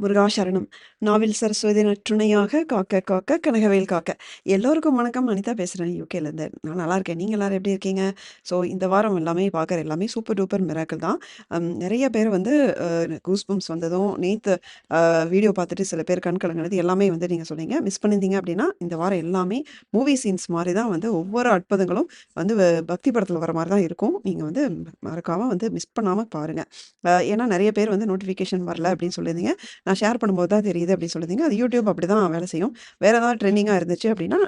முருகா சரணம் நாவில் சரஸ்வதி நற்றுணையாக காக்க காக்க கனகவேல் காக்க. எல்லோருக்கும் வணக்கம். அனிதா பேசுகிறேன் யூகேலேருந்து நான் நல்லா இருக்கேன். நீங்கள் எல்லாரும் எப்படி இருக்கீங்க? ஸோ இந்த வாரம் எல்லாமே பார்க்குற எல்லாமே சூப்பர் டூப்பர் மிராக்கள் தான். நிறைய பேர் வந்து கூஸ்பம்ஸ் வந்ததும் நேற்று வீடியோ பார்த்துட்டு சில பேர் கண் கலங்கினது எல்லாமே வந்து நீங்கள் சொன்னீங்க. மிஸ் பண்ணியிருந்தீங்க அப்படின்னா இந்த வாரம் எல்லாமே மூவி சீன்ஸ் மாதிரி தான் வந்து ஒவ்வொரு அற்புதங்களும் வந்து வ- பக்தி படத்தில் வர மாதிரி தான் இருக்கும். நீங்கள் வந்து மறக்காமல் வந்து மிஸ் பண்ணாமல் பாருங்கள் ஏன்னா நிறைய பேர் வந்து நோட்டிஃபிகேஷன் வரல அப்படின்னு சொல்லியிருந்தீங்க. நான் ஷேர் பண்ணும்போது தான் தெரியுது அப்படின்னு சொல்லியிருந்தீங்க. அது யூடியூப் அப்படி தான் வேலை செய்யும். வேறு ஏதாவது ட்ரெண்டிங்காக இருந்துச்சு அப்படின்னா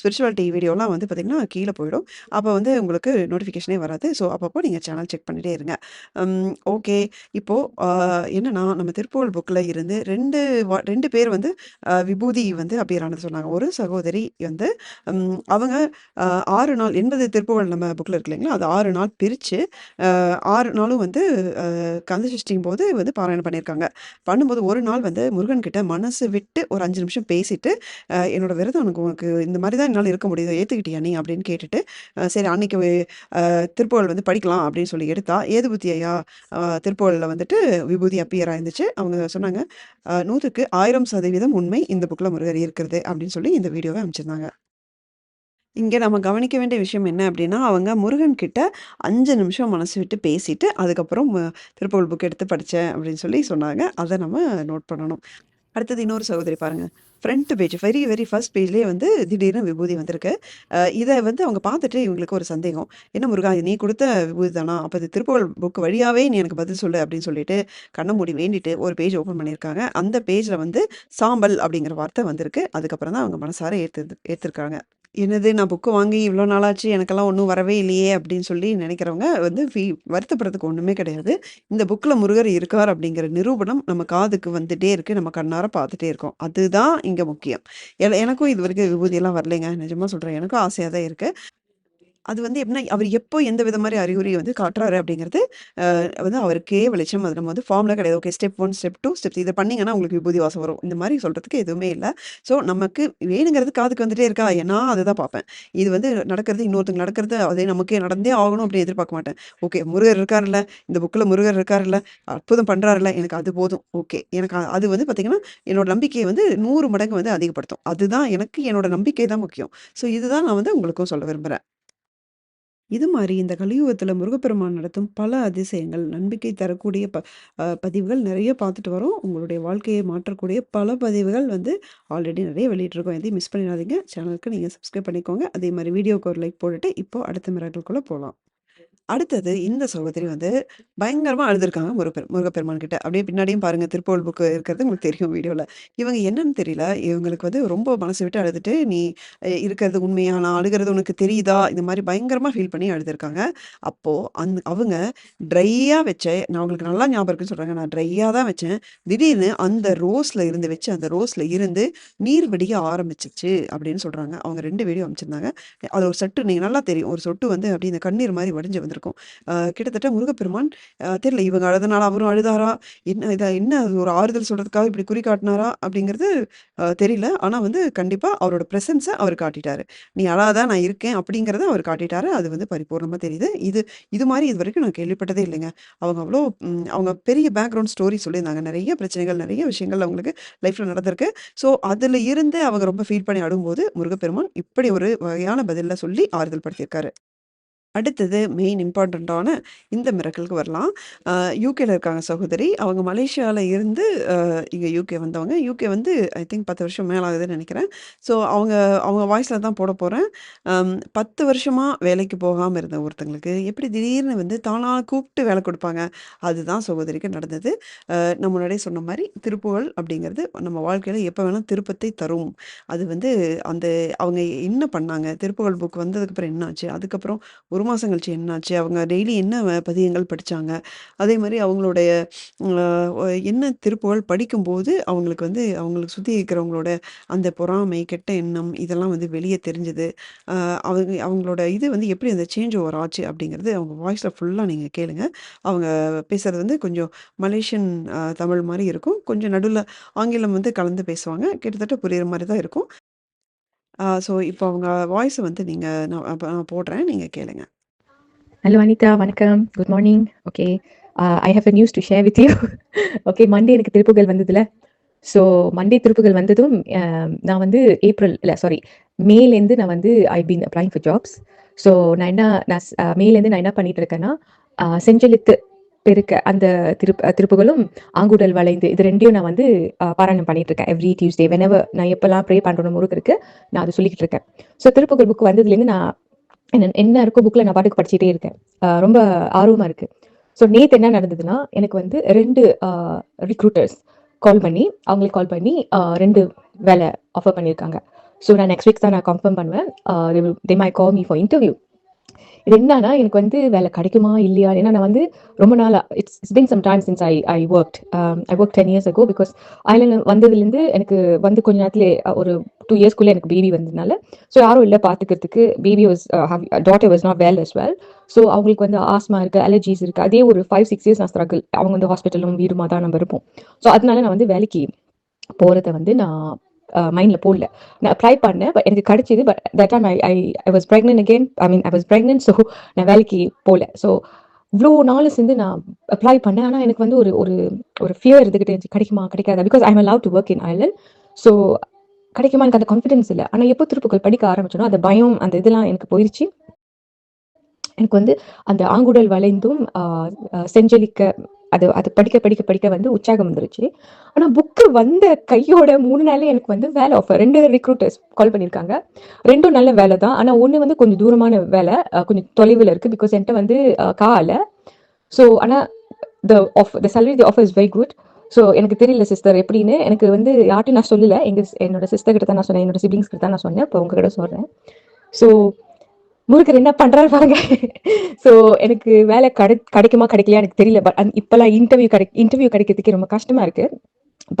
ஸ்பிரிச்சுவாலிட்டி வீடியோலாம் வந்து பார்த்திங்கன்னா கீழே போயிடும். அப்போ வந்து உங்களுக்கு நோட்டிஃபிகேஷனே வராது. ஸோ அப்பப்போ நீங்கள் சேனல் செக் பண்ணிகிட்டே இருங்க. ஓகே இப்போது என்னென்னா நம்ம திருப்பூர் புக்கில் இருந்து ரெண்டு வா- ரெண்டு பேர் வந்து விபூதி வந்து அப்பியர் ஆனது சொன்னாங்க. ஒரு சகோதரி வந்து அவங்க ஆறு நாள் எண்பது திருப்புகழ் நம்ம புக்கில் இருக்கு இல்லைங்களா? அது ஆறு நாள் பிரித்து ஆறு நாளும் வந்து கந்த சஷ்டியும் போது வந்து பாராயணம் பண்ணியிருக்காங்க. பண்ணும்போது ஒரு நாள் வந்து முருகன் கிட்ட மனசு விட்டு ஒரு அஞ்சு நிமிஷம் பேசிட்டு என்னோட விரதம் உனக்கு உனக்கு இந்த மாதிரி தான் என்னால் இருக்க முடியுது ஏற்றுக்கிட்டியா நீ அப்படின்னு கேட்டுட்டு சரி அன்னைக்கு திருப்பவள் திருப்புகழ் வந்து படிக்கலாம் அப்படின்னு சொல்லி எடுத்தா ஏது புத்தி ஐயா? திருப்புகழில் வந்துட்டு விபூதி அப்பியராக இருந்துச்சு. அவங்க சொன்னாங்க நூற்றுக்கு ஆயிரம் சதவீதம் உண்மை இந்த புக்கில் முருகர் இருக்கிறது அப்படின்னு சொல்லி இந்த வீடியோவை அமைச்சிருந்தாங்க இங்கே நம்ம கவனிக்க வேண்டிய விஷயம் என்ன அப்படின்னா அவங்க முருகன் கிட்ட அஞ்சு நிமிஷம் மனசு விட்டு பேசிட்டு அதுக்கப்புறம் மு- திருப்புகழ் புக் எடுத்து படித்தேன் அப்படின்னு சொல்லி சொன்னாங்க. அதை நம்ம நோட் பண்ணணும். அடுத்தது இன்னொரு சகோதரி பாருங்க. Front page very very first பேஜ்லேயே வந்து திடீர்னு விபூதி வந்திருக்கு. இதை வந்து அவங்க பார்த்துட்டு இவங்களுக்கு ஒரு சந்தேகம். என்ன முருகா நீ கொடுத்த விபூதி தானா? அப்போ இது திருப்புகழ் புக் வழியாகவே நீ எனக்கு பதில் சொல்லு அப்படின்னு சொல்லிட்டு கண்ணை மூடி வேண்டிட்டு ஒரு பேஜ் ஓப்பன் பண்ணியிருக்காங்க. அந்த பேஜில் வந்து சாம்பல் அப்படிங்கிற வார்த்தை வந்திருக்கு. அதுக்கப்புறம் தான் அவங்க மனசார ஏற்று ஏற்றிருக்காங்க என்னது நான் புக்கு வாங்கி இவ்வளோ நாளாச்சு எனக்கெல்லாம் ஒன்றும் வரவே இல்லையே அப்படின்னு சொல்லி நினைக்கிறவங்க வந்து ஃபீ வருத்தப்படுறதுக்கு ஒன்றுமே கிடையாது. இந்த புக்கில் முருகர் இருக்கார் அப்படிங்கிற நிரூபணம் நம்ம காதுக்கு வந்துட்டே இருக்குது நம்ம கண்ணார பார்த்துட்டே இருக்கோம். அதுதான் இங்கே முக்கியம். எனக்கும் இது வரைக்கும் விபூதியெல்லாம் வரலைங்க. நிஜமாக சொல்கிறேன் எனக்கும் ஆசையாக தான் இருக்குது அது வந்து எப்படின்னா அவர் எப்போ எந்த வித மாதிரி அறிகுறி வந்து காட்டுறாரு அப்படிங்கிறது வந்து அவருக்கே வெளிச்சம் அது நம்ம வந்து ஃபார்ம்ல கிடையாது. Okay step one step two step இதை பண்ணிங்கன்னா உங்களுக்கு விபூதி வாசம் வரும். இந்த மாதிரி சொல்றதுக்கு எதுவுமே இல்லை. ஸோ நமக்கு வேணுங்கிறது காதுக்கு வந்துட்டே இருக்கா? நான் அதை தான் பார்ப்பேன். இது வந்து நடக்கிறது இன்னொருத்தங்க நடக்கிறது அதே நமக்கே நடந்தே ஆகணும் அப்படின்னு எதிர்பார்க்க மாட்டேன். ஓகே முருகர் இருக்காருல்ல இந்த புக்கில் முருகர் இருக்காருல்ல அற்புதம் பண்ணுறாருல்ல எனக்கு அது போதும். ஓகே எனக்கு அது வந்து பார்த்தீங்கன்னா என்னோட நம்பிக்கையை வந்து நூறு மடங்கு வந்து அதிகப்படுத்தும். அதுதான் எனக்கு என்னோட நம்பிக்கை தான் முக்கியம். ஸோ இதுதான் நான் வந்து உங்களுக்கும் சொல்ல விரும்புகிறேன் இது மாதிரி இந்த கலியுகத்தில் முருகப்பெருமான் நடத்தும் பல அதிசயங்கள் நம்பிக்கை தரக்கூடிய ப பதிவுகள் நிறைய பார்த்துட்டு வரோம். உங்களுடைய வாழ்க்கையை மாற்றக்கூடிய பல பதிவுகள் வந்து ஆல்ரெடி நிறைய வெளியிட்டிருக்கோம். எதையும் மிஸ் பண்ணிடாதீங்க. சேனலுக்கு நீங்கள் சப்ஸ்கிரைப் பண்ணிக்கோங்க. அதே மாதிரி வீடியோக்கு ஒரு லைக் போட்டுட்டு இப்போது அடுத்த மிராக்களுக்குள்ளே போகலாம் அடுத்தது இந்த சகோதரி வந்து பயங்கரமா அழுதுருக்காங்க முருகப்பெரு முருகப்பெருமான் கிட்ட. அப்படியே பின்னாடியும் பாருங்க திருப்போல் புக்கு இருக்கிறது உங்களுக்கு தெரியும் வீடியோல. இவங்க என்னன்னு தெரியல. இவங்களுக்கு வந்து ரொம்ப மனசு விட்டு அழுதுட்டு நீ இருக்கிறது உண்மையா? நான் அழுகிறது உனக்கு தெரியுதா? இந்த மாதிரி பயங்கரமா ஃபீல் பண்ணி அழுதுருக்காங்க. அப்போ அந் அவங்க ட்ரையா வச்ச நான் உங்களுக்கு நல்லா ஞாபகம் இருக்குன்னு சொல்றாங்க. நான் ட்ரையா தான் வச்சேன். திடீர்னு அந்த ரோஸ்ல இருந்து வச்சு அந்த ரோஸ்ல இருந்து நீர் வடிய ஆரம்பிச்சிச்சு அப்படின்னு சொல்றாங்க. அவங்க ரெண்டு வீடியோ அமைச்சிருந்தாங்க அது ஒரு சொட்டு நீங்க நல்லா தெரியும். ஒரு சொட்டு வந்து அப்படி இந்த கண்ணீர் மாதிரி வடிஞ்சு வந்துடும் இருக்கும். கிட்டத்தட்ட முருகப்பெருமான் தெரியல இவங்க அழுதனால அவரும் அழுதாரா? என்ன இதை என்ன அது ஒரு ஆறுதல் சொல்றதுக்காக இப்படி குறி காட்டினாரா? அப்படிங்கிறது தெரியல. ஆனா வந்து கண்டிப்பா அவரோட ப்ரெசன்ஸை அவர் காட்டிட்டாரு. நீ அழாதா நான் இருக்கேன் அப்படிங்கிறத அவர் காட்டிட்டாரு. அது வந்து பரிபூர்ணமா தெரியுது. இது இது மாதிரி இது வரைக்கும் நான் கேள்விப்பட்டதே இல்லைங்க. அவங்க அவ்வளோ அவங்க பெரிய பேக்ரவுண்ட் ஸ்டோரி சொல்லியிருந்தாங்க. நிறைய பிரச்சனைகள் நிறைய விஷயங்கள் அவங்களுக்கு லைஃப்ல நடந்திருக்கு. ஸோ அதுல இருந்து அவங்க ரொம்ப ஃபீல் பண்ணி ஆடும்போது முருகப்பெருமான் இப்படி ஒரு வகையான பதில சொல்லி ஆறுதல் படுத்தியிருக்காரு. அடுத்தது மெயின் இம்பார்ட்டண்ட்டான இந்த மிரக்கலுக்கு வரலாம். யூகேல இருக்காங்க சகோதரி. அவங்க மலேசியாவில் இருந்து இங்கே யூகே வந்தவங்க. யூகே வந்து ஐ திங்க் பத்து வருஷம் மேலே ஆகுதுன்னு நினைக்கிறேன். ஸோ அவங்க அவங்க வாய்ஸில் தான் போட போகிறேன் பத்து வருஷமாக வேலைக்கு போகாமல் இருந்த ஒருத்தங்களுக்கு எப்படி திடீர்னு வந்து தானாக கூப்பிட்டு வேலை கொடுப்பாங்க? அதுதான் சகோதரிக்கு நடந்தது. நம்ம முன்னாடியே சொன்ன மாதிரி திருப்புகழ் அப்படிங்கிறது நம்ம வாழ்க்கையில் எப்போ வேணால் திருப்பத்தை தரும். அது வந்து அந்த அவங்க என்ன பண்ணாங்க? திருப்புகழ் புக் வந்ததுக்கப்புறம் என்ன ஆச்சு அதுக்கப்புறம் ஒரு மாதம் கழிச்சு என்னாச்சு? அவங்க டெய்லி என்ன பதியங்கள் படித்தாங்க அதே மாதிரி அவங்களுடைய என்ன திருப்புகழ் படிக்கும்போது அவங்களுக்கு வந்து அவங்களுக்கு சுற்றி இருக்கிறவங்களோட அந்த பொறாமை கெட்ட எண்ணம் இதெல்லாம் வந்து வெளியே தெரிஞ்சது. அவங்க அவங்களோட இது வந்து எப்படி அந்த சேஞ்ச் ஓவர் ஆச்சு அப்படிங்கிறது அவங்க வாய்ஸில் ஃபுல்லாக நீங்கள் கேளுங்க. அவங்க பேசுகிறது வந்து கொஞ்சம் மலேசியன் தமிழ் மாதிரி இருக்கும். கொஞ்சம் நடுவில் ஆங்கிலம் வந்து கலந்து பேசுவாங்க. கிட்டத்தட்ட புரியுற மாதிரி தான் இருக்கும். ஸோ இப்போ அவங்க வாய்ஸை வந்து நீங்கள் நான் நான் போடுறேன். நீங்கள் கேளுங்க. ஹலோ அனிதா வணக்கம். Good morning okay I have a news to share with you okay Monday எனக்கு திருப்புகள் வந்ததுல. ஸோ மண்டே திருப்புகள் வந்ததும் um, நான் வந்து ஏப்ரல் இல்லை சாரி மேலேருந்து நான் வந்து I been applying for jobs so நான் என்ன நான் மேலேருந்து uh, நான் என்ன பண்ணிட்டு இருக்கேன்னா uh, செஞ்சலித்து பெருக்க அந்த திருப்பு திருப்புகளும் ஆங்குடல் வளைந்து இது ரெண்டையும் நான் வந்து uh, பாராயணம் பண்ணிட்டு இருக்கேன். எவ்ரி டியூஸ்டே வெனவர் நான் எப்பெல்லாம் ப்ரே பண்ணுறோம் முருகருக்கு நான் அதை சொல்லிக்கிட்டு இருக்கேன். ஸோ திருப்புகள் புக் வந்ததுலேருந்து நான் என்ன என்ன இருக்கோ புக்கில் நான் பாட்டுக்கு படிச்சுட்டே இருக்கேன். ரொம்ப ஆர்வமாக இருக்குது ஸோ நேற்று என்ன நடந்ததுன்னா எனக்கு வந்து ரெண்டு ரிக்ரூட்டர்ஸ் கால் பண்ணி அவங்களுக்கு கால் பண்ணி ரெண்டு வேலை ஆஃபர் பண்ணியிருக்காங்க ஸோ நான் நெக்ஸ்ட் வீக் தான் நான் கன்ஃபார்ம் பண்ணுவேன். They may call me for interview என்னன்னா எனக்கு வந்து வேலை கிடைக்குமா இல்லையா? ஏன்னா நான் வந்து ரொம்ப நாள் it's it's been some time since I I work I work ten years ago because island வந்ததுலேருந்து எனக்கு வந்து கொஞ்ச நேரத்துல ஒரு டூ இயர்ஸ்க்குள்ளே எனக்கு பேபி வந்ததுனால ஸோ யாரும் இல்லை பார்த்துக்கிறதுக்கு. Baby was daughter was not well as well so அவங்களுக்கு வந்து ஆஸ்மா இருக்குது அலர்ஜிஸ் இருக்குது அதே ஒரு ஃபைவ் சிக்ஸ் இயர்ஸ் நான் ஸ்ட்ரகிள் அவங்க வந்து ஹாஸ்பிட்டலும் வீடுமா தான் நம்ம இருப்போம். ஸோ அதனால நான் வந்து வேலைக்கு போகிறத வந்து நான் Uh, மைண்டில் போடல. நான் அப்ளை பண்ணேன் பட் எனக்கு கிடைச்சிது but that time I I I was pregnant again I mean I was pregnant so நான் வேலைக்கு போகல ஸோ இவ்வளோ நாள் சேர்ந்து நான் அப்ளை பண்ணேன். ஆனால் எனக்கு வந்து ஒரு ஒரு ஒரு ஃபியர் இருந்துகிட்டே இருந்துச்சு. கிடைக்குமா? கிடைக்காதா? Because I I'm love to work in island so கிடைக்குமா? எனக்கு அந்த கான்ஃபிடன்ஸ் இல்லை. ஆனால் எப்போ திருப்புகள் படிக்க ஆரம்பிச்சோனோ அந்த பயம் அந்த இதெல்லாம் எனக்கு போயிடுச்சு எனக்கு வந்து அந்த ஆங்குடல் வளைந்தும் செஞ்சலிக்க அது அது படிக்க படிக்க படிக்க வந்து உற்சாகம் வந்துருச்சு. ஆனால் புக்கு வந்த கையோட மூணு நாள்ல எனக்கு வந்து வேலை ஆஃபர் ரெண்டு ரிக்ரூட்டர்ஸ் கால் பண்ணியிருக்காங்க ரெண்டும் நல்ல வேலை தான். ஆனால் ஒன்று வந்து கொஞ்சம் தூரமான வேலை கொஞ்சம் தொலைவில் இருக்குது பிகாஸ் என்கிட்ட வந்து கால ஸோ ஆனால் the off the salary the offer is very good so எனக்கு தெரியல சிஸ்டர் எப்படின்னு. எனக்கு வந்து யார்ட்டும் நான் சொல்லல. எங்கள் என்னோட சிஸ்டர் கிட்ட தான் நான் சொன்னேன். என்னோட சிப்ளிங்ஸ் கிட்ட தான் நான் சொன்னேன். இப்போ உங்ககிட்ட சொல்கிறேன் ஸோ முருகர் என்ன பண்றாரு பாருங்க. ஸோ எனக்கு வேலை கிடை கிடைக்குமா கிடைக்கலையா எனக்கு தெரியல. பட் இப்பெல்லாம் இன்டர்வியூ கிடை இன்டர்வியூ கிடைக்கிறதுக்கே ரொம்ப கஷ்டமா இருக்கு.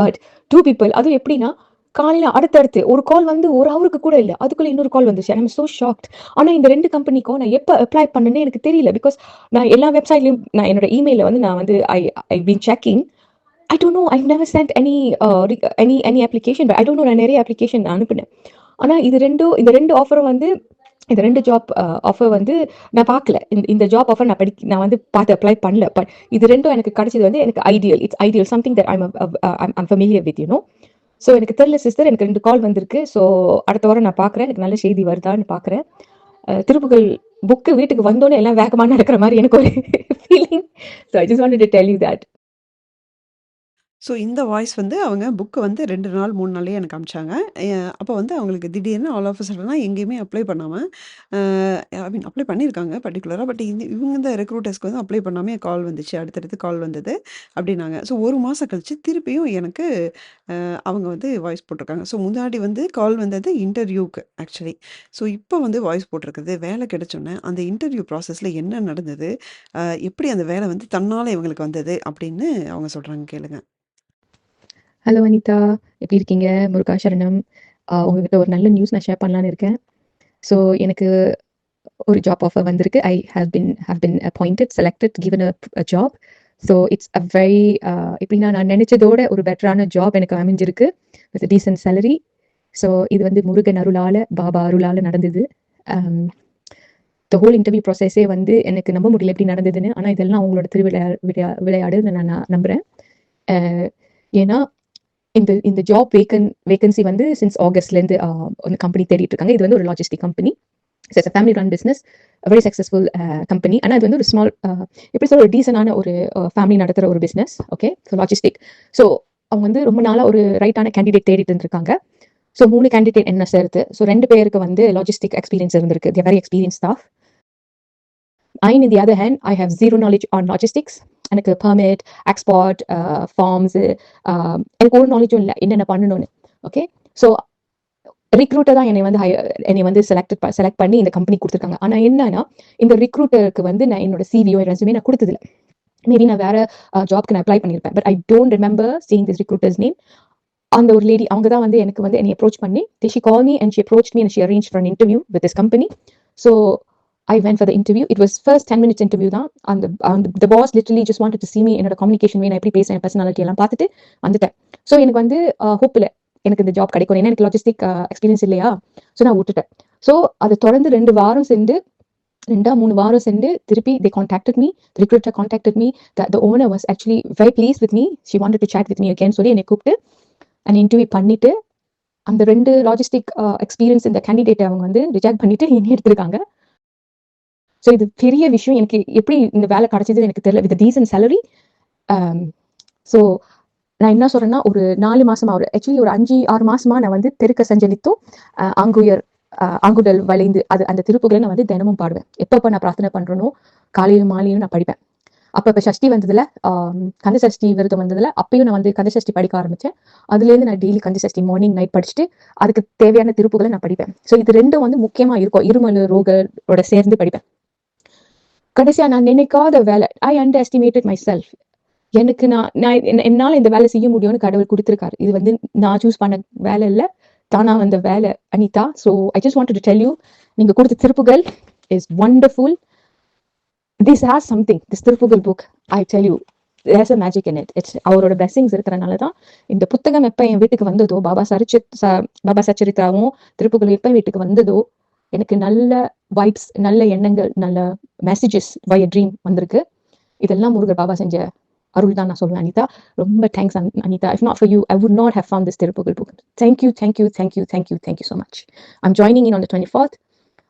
பட் டூ பீப்புள் அதுவும் எப்படின்னா காலையில அடுத்தடுத்து ஒரு கால் வந்து ஒரு ஹவருக்கு கூட இல்லை. அதுக்குள்ள இன்னொரு கால் வந்துச்சு. ஐம் சோ ஷாக்ட் ஆனா இந்த ரெண்டு கம்பெனிக்கும் நான் எப்போ அப்ளை பண்ணேன்னு எனக்கு தெரியல. பிகாஸ் நான் எல்லா வெப்சைட்லயும் நான் என்னோட இமெயில வந்து நான் வந்து I I been checking I don't know I never sent any any any application I don't know நான் நிறைய அப்ளிகேஷன் நான் அனுப்பினேன். ஆனா இது ரெண்டும் இந்த ரெண்டு ஆஃபரும் வந்து இந்த ரெண்டு ஜாப் ஆஃபர் வந்து நான் பார்க்கல. இந்த இந்த ஜாப் ஆஃபர் நான் படி நான் வந்து பார்த்து அப்ளை பண்ணல. பட் இது ரெண்டும் எனக்கு கிடைச்சது வந்து எனக்கு ideal it's ideal something that I'm I'm familiar with you know so எனக்கு தெரியல சிஸ்டர் எனக்கு ரெண்டு கால் வந்திருக்கு. ஸோ அடுத்த வாரம் நான் பார்க்குறேன். எனக்கு நல்ல செய்தி வருதான்னு பார்க்குறேன். திருப்புகள் புக்கு வீட்டுக்கு வந்தோன்னே எல்லாம் வேகமாக நடக்கிற மாதிரி எனக்கு ஒரு feeling so I just want to tell you that so இந்த வாய்ஸ் வந்து அவங்க புக்கு வந்து 2 நாள் 3 நாள்லயே எனக்கு அனுப்பிச்சாங்க. எ அப்போ வந்து அவங்களுக்கு திடீர்னு ஆல் ஆஃப் அ சடனா எங்கேயுமே அப்ளை பண்ணாம, அ ஐ மீன் அப்ளை பண்ணியிருக்காங்க பர்ட்டிகுலரா. பட் இந்த இவங்க இந்த ரெக்ரூட்டர்ஸ்க்கு வந்து அப்ளை பண்ணாமயே கால் வந்துச்சு. அடுத்தடுத்து கால் வந்தது அப்டின்னாங்க. ஸோ 1 மாசம் கழிச்சு திருப்பியும் எனக்கு அ அவங்க வந்து வாய்ஸ் போட்டிருக்காங்க. ஸோ முன்னாடி வந்து கால் வந்தது இன்டர்வியூக்கு ஆக்சுவலி. ஸோ இப்போ வந்து வாய்ஸ் போட்டிருக்குது. வேலை கிடைச்சோனே அந்த இன்டர்வியூ ப்ராசஸ்ல என்ன நடந்தது? அ எப்படி அந்த வேலை வந்து தன்னால இவங்களுக்கு வந்தது? அப்படின்னு அவங்க சொல்றாங்க கேளுங்க. ஹலோ அனிதா எப்படி இருக்கீங்க? முருகா சரணம். உங்ககிட்ட ஒரு நல்ல நியூஸ் நான் ஷேர் பண்ணலான்னு இருக்கேன். ஸோ எனக்கு ஒரு ஜாப் ஆஃபர் வந்திருக்கு. I have been have been appointed selected given a job so it's a very எப்படின்னா நான் நினைச்சதோட ஒரு பெட்டரான ஜாப் எனக்கு அமைஞ்சிருக்கு. வித் டீசன்ட் சேலரி ஸோ இது வந்து முருகன் அருளால பாபா அருளால நடந்தது. த ஹோல் இன்டர்வியூ ப்ராசஸே வந்து எனக்கு நம்ப முடியல எப்படி நடந்ததுன்னு. ஆனால் இதெல்லாம் அவங்களோட திருவிளையா விளையா விளையாடுன்னு நான் நான் நம்புகிறேன் ஏன்னா இந்த இந்த ஜாப் வேக்கன் வேகன்சி வந்து சின்ஸ் ஆகஸ்ட்லேருந்து ஒரு கம்பெனி தேடிட்டு இருக்காங்க. இது வந்து ஒரு logistic company it's family run business very successful company ஆனால் இது வந்து ஒரு ஸ்மால் எப்படி சொல்ற ஒரு டீசனான ஒரு ஃபேமிலி நடத்துகிற ஒரு business okay so logistic so அவங்க வந்து ரொம்ப நாளாக ஒரு ரைட்டான கேண்டிடேட் தேடிட்டு இருந்திருக்காங்க. ஸோ மூணு கேண்டிடேட் என்ன சேர்த்து ஸோ ரெண்டு பேருக்கு வந்து லாஜிஸ்டிக் எக்ஸ்பீரியன்ஸ் இருந்திருக்கு. The very experience staff I in the other hand I have zero knowledge on logistics எனக்கு பெர்மிட் எக்ஸ்பார்ட் ஃபார்ம்ஸ் எனக்கு ஒரு நாலேஜும் இல்லை. என்னென்ன பண்ணணும்னு. ஓகே ஸோ ரிக்ரூட்டர் தான் என்னை வந்து என்னை வந்து செலக்ட் செலக்ட் பண்ணி இந்த கம்பெனி கொடுத்துருக்காங்க. ஆனால் என்னன்னா இந்த ரிக்ரூட்டருக்கு வந்து நான் என்னோட சிவியோ ரெசுமே நான் கொடுத்ததில்ல. மேபி நான் வேற uh, ஜாப்க்கு நான் அப்ளை பண்ணியிருப்பேன் but I don't remember seeing this recruiter's name அந்த ஒரு லேடி அவங்க தான் வந்து எனக்கு வந்து என்னை அப்ரோச் பண்ணி she call me and she approach me and she arrange for interview with this company so I went for the interview. It was first 10 minutes interview தான். அந்த அந்த boss boss just just wanted to see என்னோட communication வேணும் எப்படி பேசுறேன் personality எல்லாம் பார்த்துட்டு வந்துட்டேன். ஸோ எனக்கு வந்து ஹோப் இல்லை. எனக்கு இந்த ஜாப் கிடைக்கும் ஏன்னா எனக்கு லாஜிஸ்டிக் எக்ஸ்பீரியன்ஸ் இல்லையா? ஸோ நான் விட்டுட்டேன். ஸோ அதை தொடர்ந்து ரெண்டு வாரம் சென்று ரெண்டா மூணு வாரம் சென்று திருப்பி they contacted me recruiter recruiter me the the owner owner actually actually very pleased with me. She wanted to chat with சொல்லி என்னை கூப்பிட்டு அண்ட் இன்டர்வியூ பண்ணிட்டு அந்த ரெண்டு லாஜிஸ்டிக் எக்ஸ்பீரியன்ஸ் இந்த கேண்டிடேட்டை அவங்க வந்து ரிஜெக்ட் பண்ணிட்டு என்ன எடுத்திருக்காங்க. ஸோ இது பெரிய விஷயம். எனக்கு எப்படி இந்த வேலை கிடைச்சது எனக்கு தெரியல. வித் டீசன்ட் சேலரி ஸோ நான் என்ன சொல்றேன்னா ஒரு நாலு மாசமா ஒரு ஆக்சுவலி ஒரு அஞ்சு ஆறு மாசமா நான் வந்து தெருக்க சஞ்சலித்தும் அங்குயர் ஆங்குயர் வளைந்து அது அந்த திருப்புகளை நான் வந்து தினமும் பாடுவேன். எப்பப்போ நான் பிரார்த்தனை பண்றேனோ காலையிலும் மாலையிலும் நான் படிப்பேன். அப்ப இப்போ சஷ்டி வந்ததுல um, கந்த சஷ்டி விரதம் வந்ததுல அப்பயும் நான் வந்து கந்த சஷ்டி படிக்க ஆரம்பிச்சேன். அதுல இருந்து நான் daily Kanda Sashti morning night படிச்சுட்டு அதுக்கு தேவையான திருப்புகளை நான் படிப்பேன். ஸோ இது ரெண்டும் வந்து முக்கியமா இருக்கும். இருமல் ரோகோட சேர்ந்து படிப்பேன். கடைசியா நான் நினைக்காத வேலை. I underestimated myself எனக்கு நான் நான் என்ன- என்னால இந்த வேலை செய்ய முடியும்னு கடவுள் கொடுத்துருக்காரு. இது வந்து நான் சூஸ் பண்ண வேலை இல்ல. தானா வந்த வேலை Anitha. So I just want to tell you நீங்க கொடுத்த திருப்புகள் is wonderful this has something this Thiruppugazh book I tell you there's a magic in it it's அவரோட பிளெஸிங்ஸ் இருக்கிறனால தான் இந்த புத்தகம் எப்போ என் வீட்டுக்கு வந்ததோ பாபா சரிச்சு பாபா சச்சரித்தாவும் திருப்புகள் எப்போ வீட்டுக்கு வந்ததோ எனக்கு நல்ல வைப்ஸ் நல்ல எண்ணங்கள் நல்ல மெசேஜஸ் வய ட்ரீம் வந்திருக்கு. இதெல்லாம் முருகர் பாபா செஞ்ச அருள் தான் நான் சொல்லுவேன் அனிதா. ரொம்ப thanks Anitha. If not for you I would not have found this Thiruppugazh book thank you thank you thank you thank you thank you so much I'm joining in on twenty fourth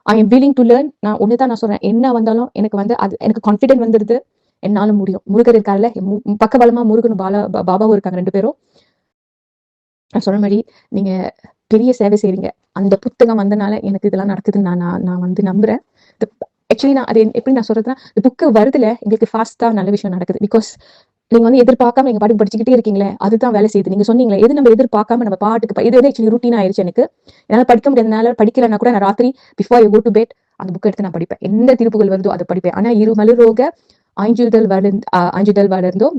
I am willing to learn நான் ஒன்று தான் நான் சொல்றேன். என்ன வந்தாலும் எனக்கு வந்து அது எனக்கு கான்ஃபிடென்ட் வந்துடுது என்னால முடியும். முருகர் இருக்காருல்ல. என் முருகன் பக்கபலமா முருகனும் பாலா பா- பாபாவும் இருக்காங்க ரெண்டு பேரும். நான் சொன்ன மாதிரி நீங்க பெரிய சேவை செய்வீங்க அந்த புத்தகம் வந்தனால எனக்கு இதெல்லாம் நடக்குதுன்னு நான் நான் நான் வந்து நம்புறேன். ஆக்சுவலி நான் அது எப்படி நான் சொல்றதுன்னா இந்த புக்கு வருதுல எங்களுக்கு ஃபாஸ்டா நல்ல விஷயம் நடக்குது. பிகாஸ் நீங்க வந்து எதிர்பார்க்காம எங்க பாட்டு படிச்சுக்கிட்டே இருக்கீங்களே அதுதான் வேலை செய்யுது. நீங்க சொன்னீங்களே எது நம்ம எதிர்பார்க்காம நம்ம பாட்டுக்கு இது வந்து ஆக்சுவலி ரூட்டீன் ஆயிருச்சு எனக்கு. என்னால படிக்க முடியாதனால படிக்கலன்னா கூட நான் ராத்திரி before you go to bed அந்த புக் எடுத்து நான் படிப்பேன். எந்த திருப்புகள் வருதோ அதை படிப்பேன். ஆனா இரு மலரோக ஆஞ்சுதல் வளர்ந்து ஆஞ்சுதல் வளர்ந்தோம்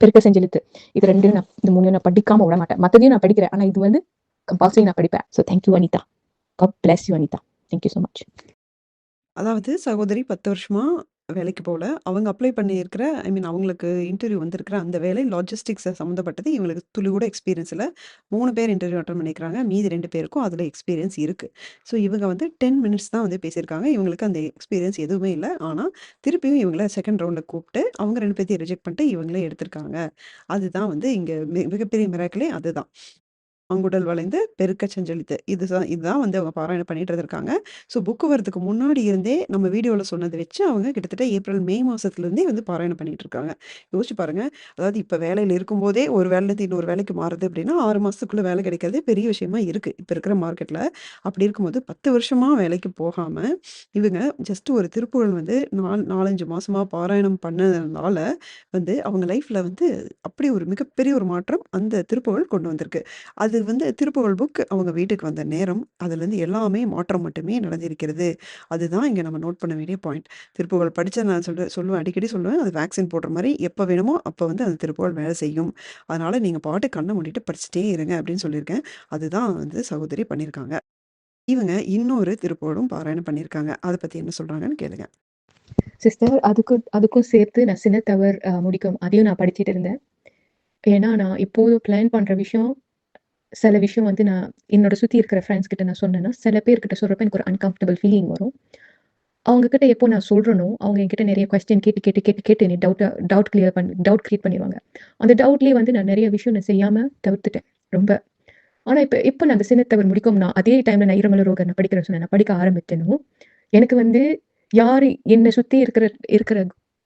பெருக்க செஞ்செழுத்து. இது ரெண்டும் நான் இந்த மூணையும் நான் படிக்காம விட மாட்டேன். மத்ததையும் நான் படிக்கிறேன். ஆனா இது வந்து கம்பல்சரி நான் படிப்பேன் so thank you Anitha God bless you Anitha thank you so much அதாவது சகோதரி 10 வருஷமா வேலைக்கு போல. அவங்க அப்ளை பண்ணியிருக்கிற ஐ மீன் அவங்களுக்கு இன்டர்வியூ வந்திருக்கிற அந்த வேலை லாஜிஸ்டிக்ஸ் சம்மந்தப்பட்டது. இவங்களுக்கு துளி கூட எக்ஸ்பீரியன்ஸ் இல்ல. 3 பேர் இன்டர்வியூ அட்டன் பண்ணிக்கிறாங்க மீதி ரெண்டு பேருக்கும் அதில் எக்ஸ்பீரியன்ஸ் இருக்குது ஸோ இவங்க வந்து 10 மினிட்ஸ் தான் வந்து பேசியிருக்காங்க. இவங்களுக்கு அந்த எக்ஸ்பீரியன்ஸ் எதுவுமே இல்லை ஆனால் திருப்பியும் இவங்கள செகண்ட் ரவுண்டில் கூப்பிட்டு அவங்க ரெண்டு பேர்த்தையும் ரிஜெக்ட் பண்ணிட்டு இவங்களே எடுத்திருக்காங்க. அதுதான் வந்து இங்கே மிகப்பெரிய மிராக்கிலே அதுதான். "அங்குடல் வளைந்து பெருக்க செஞ்சொலித்து" இதுதான் இதுதான் வந்து அவங்க பாராயணம் பண்ணிட்டு இருந்திருக்காங்க. ஸோ புக்கு வரதுக்கு முன்னாடி இருந்தே நம்ம வீடியோவில் சொன்னதை வச்சு அவங்க கிட்டத்தட்ட ஏப்ரல், மே மாதத்துலேருந்தே வந்து பாராயணம் பண்ணிட்டு இருக்காங்க. யோசிச்சு பாருங்க. அதாவது இப்போ வேலையில் இருக்கும்போதே ஒரு வேலையிலேருந்து இன்னொரு வேலைக்கு மாறுது அப்படின்னா, ஆறு மாதத்துக்குள்ளே வேலை கிடைக்கிறதே பெரிய விஷயமா இருக்குது இப்போ இருக்கிற மார்க்கெட்டில் அப்படி இருக்கும்போது பத்து வருஷமாக வேலைக்கு போகாமல் இவங்க ஜஸ்ட் ஒரு திருப்புகழ் வந்து நால் நாலஞ்சு மாதமாக பாராயணம் பண்ணதுனால வந்து அவங்க லைஃப்பில் வந்து அப்படி ஒரு மிகப்பெரிய ஒரு மாற்றம் அந்த திருப்புகழ் கொண்டு வந்திருக்கு. அது வந்து திருப்புகழ் புக் அவங்க வீட்டுக்கு வந்த நேரம், அதுலேருந்து எல்லாமே மாற்றம் மட்டுமே நடந்திருக்கிறது. அதுதான் இங்கே நம்ம நோட் பண்ண வேண்டிய பாயிண்ட். திருப்புகழ் படித்த நான் சொல்ற சொல்லுவேன் அடிக்கடி சொல்லுவேன். அது வேக்சின் போடுற மாதிரி எப்போ வேணுமோ அப்போ வந்து அந்த திருப்புகழ் வேலை செய்யும். அதனால் நீங்கள் பாட்டு கண்ணை மூடிட்டு படிச்சுட்டே இருங்க அப்படின்னு சொல்லியிருக்கேன். அதுதான் வந்து சகோதரி பண்ணியிருக்காங்க. இவங்க இன்னொரு திருப்புகழும் பாராயணம் பண்ணியிருக்காங்க. அதை பற்றி என்ன சொல்கிறாங்கன்னு கேளுங்க. சிஸ்டர் அதுக்கும் அதுக்கும் சேர்த்து நான் சின்ன தவறு முடிக்கும். அதையும் நான் படிச்சுட்டு இருந்தேன். ஏன்னா, நான் இப்போது பிளான் பண்ணுற விஷயம், சில விஷயம் வந்து நான் என்னோட சுற்றி இருக்கிற ஃப்ரெண்ட்ஸ் கிட்ட நான் சொன்னேன்னா, சில பேர்கிட்ட சொல்கிறப்ப எனக்கு ஒரு அன்கம்ஃபர்டபுள் ஃபீலிங் வரும். அவங்க கிட்ட எப்போ நான் சொல்கிறனோ அவங்க என்கிட்ட நிறைய கொஸ்டின் கேட்டு, கேட்டு, கேட்டு, கேட்டு என்னை டவுட்டை டவுட் கிளியர் பண்ணி டவுட் க்ரியேட் பண்ணிடுவாங்க அந்த டவுட்லேயே வந்து நான் நிறைய விஷயம் நான் செய்யாமல் தவிர்த்துட்டேன். ரொம்ப. ஆனால் இப்போ இப்போ நான் அந்த சின்ன முடிக்கும்னா முடிக்கும் நான் அதே டைமில் நான் ஈரமலர் ரோகர் நான் படிக்கிற சொன்னேன். நான் படிக்க ஆரம்பிச்சேனோ, எனக்கு வந்து யார் என்னை சுற்றி இருக்கிற இருக்கிற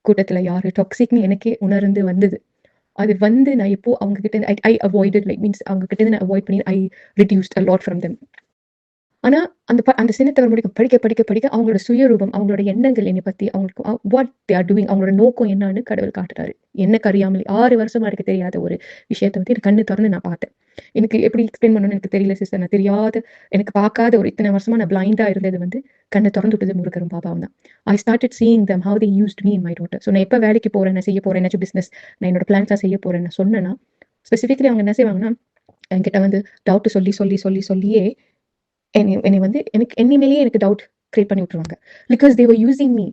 கூட்டத்தில் யார் டாக்ஸிக்னு எனக்கே உணர்ந்து வந்தது. அது வந்து நான் எப்போ அவங்க கிட்ட I I avoided like means அவங்க கிட்ட நான் அவாய்ட் பண்ணி I reduced a lot from them. ஆனா, அந்த ப அந்த சின்ன தவறு முடிக்க படிக்க, படிக்க, படிக்க அவங்களோட சுயரூபம், அவங்களோட எண்ணங்கள் என்னை பத்தி, அவங்களுக்கு வாட் தே ஆர் டூயிங் அவங்களோட நோக்கம் என்னன்னு கடவுள் காட்டுறாரு. எனக்கு அறியாமலே 6 வருஷமா எனக்கு தெரியாத ஒரு விஷயத்த வந்து எனக்கு கண்ணு திறந்து நான் பார்த்தேன். எனக்கு எப்படி எக்ஸ்பிளைன் பண்ணணும்னு எனக்கு தெரியல சிஸ்டர். நான் தெரியாத எனக்கு பார்க்காத ஒரு இத்தனை வருஷமா நான் பிளைண்டா இருந்தது வந்து கண்ணை திறந்து விட்டது முருகரும் பாபாவும் தான். I started seeing them how they used me in my daughter. So நான் எப்போ வேலைக்கு போறேன், நான் செய்ய போறேன், ஏதாச்சும் பிசினஸ் நான் என்னோட பிளான்ஸ்லாம் செய்ய போறேன்னு நான் சொன்னேன்னா, ஸ்பெசிஃபிக்கலி அவங்க என்ன செய்வாங்கன்னா, என்கிட்ட வந்து டவுட் சொல்லி, சொல்லி, சொல்லி, சொல்லியே என்னை என்னை வந்து எனக்கு என்னை மேலேயே எனக்கு டவுட் கிரியேட் பண்ணி விட்டுருவாங்க. Because they were using using me.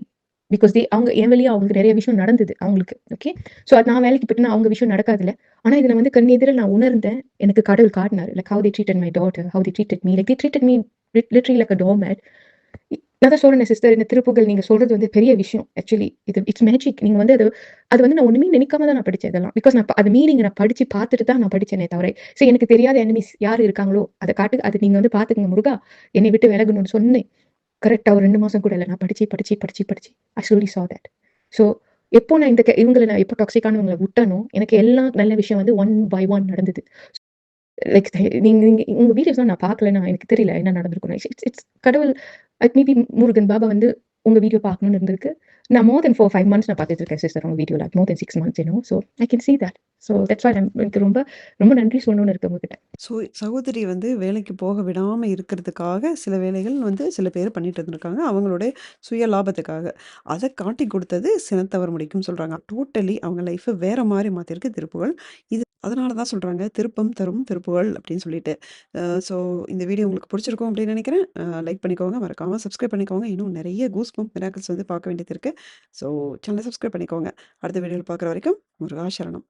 Because they அவங்க என் வழியா அவங்களுக்கு நிறைய விஷயம் நடந்தது அவங்களுக்கு. ஓகே. ஸோ அது நான் வேலைக்கு போயிட்டேன்னா அவங்க விஷயம் நடக்காதுல்ல. ஆனா, இத வந்து கண் எதிர நான் உணர்ந்தேன். எனக்கு கடவுள் காட்டினார் like how they treat my daughter, how they treat me like they treat me literally like a doormat நான் தான் சொல்றேன் சிஸ்டர், இந்த திருப்புகள் நீங்க சொல்றது வந்து பெரிய விஷயம். ஆக்சுவலி இது இட்ஸ் மேஜிக். நீங்க வந்து அது அது வந்து நான் ஒண்ணுமே நினைக்காம தான் நான் படிச்சேன் இதெல்லாம். பிகாஸ் நான் அது மீனிங் நான் படிச்சு பார்த்துட்டு தான் நான் படிச்சேனே தவிர, சரி எனக்கு தெரியாத எனிமிஸ் யார் இருக்காங்களோ, அதை காட்டு அது நீங்க வந்து பாத்துக்கங்க முருகா, என்னை விட்டு விலகணும்னு சொன்னேன். கரெக்டா ஒரு ரெண்டு மாசம் கூட இல்லை நான் படிச்சு, படிச்சு, படிச்சு, படிச்சு I slowly saw that. So எப்போ நான் இந்த இவங்களை இவங்கள நான் எப்போ டாக்ஸிக்கானவங்களை விட்டனோ, எனக்கு எல்லா நல்ல விஷயம் வந்து ஒன் பை ஒன் நடந்தது. லைக் நீங்க நீங்க உங்க வீடியோஸ் நான் பார்க்கலன்னா எனக்கு தெரியல என்ன நடந்திருக்கும் இட்ஸ் இட்ஸ் கடவுள் அட் மேபி முருகன் பாபா வந்து உங்க வீடியோ பார்க்கணும்னு இருந்திருக்கு. நான் மோர் தென் 4, 5 மந்த்ஸ் நான் பார்த்துட்டு இருக்கேன் சிஸ்டர் உங்க வீடியோல. மோர் தென் சிக்ஸ் மந்த்ஸ் ஏனோ so I can see that. So that's why எனக்கு ரொம்ப ரொம்ப நன்றி சொல்லணும்னு இருக்கு உங்ககிட்ட. ஸோ சகோதரி வந்து வேலைக்கு போக விடாம இருக்கிறதுக்காக சில வேலைகள் வந்து சில பேர் பண்ணிட்டு இருந்திருக்காங்க. அவங்களுடைய சுய லாபத்துக்காக. அதை காட்டி கொடுத்தது சினத்தவர் முடிக்கும்னு சொல்றாங்க. டோட்டலி அவங்க லைஃப்பை வேற மாதிரி மாத்திருக்கு திருப்புகள் இது அதனால தான் சொல்கிறாங்க திருப்பம் தரும் திருப்புகழ் அப்படின்னு சொல்லிட்டு. ஸோ இந்த வீடியோ உங்களுக்கு பிடிச்சிருக்கும் அப்படின்னு நினைக்கிறேன். லைக் பண்ணிக்கோங்க. மறக்காமல் சப்ஸ்கிரைப் பண்ணிக்கோங்க. இன்னும் நிறைய கூஸ் பம்ப் மிராக்கிள்ஸ் வந்து பார்க்க வேண்டியது இருக்குது ஸோ சேனலை சப்ஸ்கிரைப் பண்ணிக்கோங்க. அடுத்த வீடியோவில் பார்க்குற வரைக்கும் முருகா சரணம்.